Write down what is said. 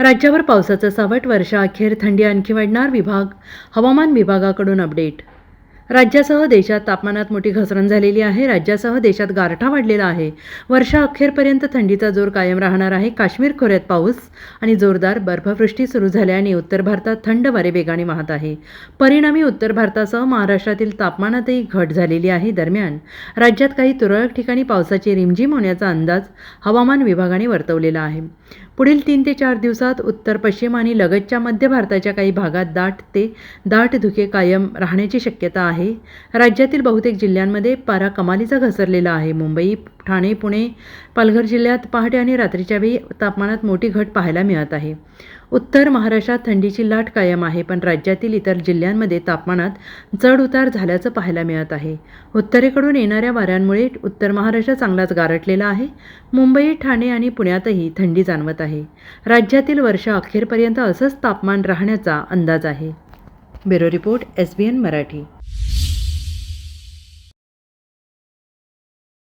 राज्यावर पावसाचं सावट वर्षा अखेर थंडी आणखी वाढणार विभाग हवामान विभागाकडून अपडेट. राज्यासह देशात तापमानात मोठी घसरण झालेली आहे. राज्यासह देशात गारठा वाढलेला आहे. वर्षा अखेरपर्यंत थंडीचा जोर कायम राहणार आहे. काश्मीर खोऱ्यात पाऊस आणि जोरदार बर्फवृष्टी सुरू झाल्याने उत्तर भारतात थंड वारे वेगाने वाहत आहे. परिणामी उत्तर भारतासह महाराष्ट्रातील तापमानातही घट झालेली आहे. दरम्यान राज्यात काही तुरळक ठिकाणी पावसाची रिमझिम होण्याचा अंदाज हवामान विभागाने वर्तवलेला आहे. पुढील तीन ते चार दिवसात उत्तर पश्चिम आणि लगतच्या मध्य भारताच्या काही भागात दाट ते दाट धुके कायम राहण्याची शक्यता आहे. राज्यातील बहुतेक जिल्ह्यांमध्ये पारा कमालीचा घसरलेला आहे. मुंबई ठाणे पुणे पालघर जिल्ह्यात पहाटे आणि रात्रीच्या वेळी तापमानात मोठी घट पाहायला मिळत आहे. उत्तर महाराष्ट्रात थंडीची लाट कायम आहे पण राज्यातील इतर जिल्ह्यांमध्ये तापमानात चढ उतार झाल्याचं पाहायला मिळत आहे. उत्तरेकडून येणाऱ्या वाऱ्यांमुळे उत्तर महाराष्ट्र चांगलाच गारटलेला आहे. मुंबई ठाणे आणि पुण्यातही थंडी जाणवत आहे. राज्यातील वर्षा अखेरपर्यंत असंच तापमान राहण्याचा अंदाज आहे. Bureau report S B N Marathi.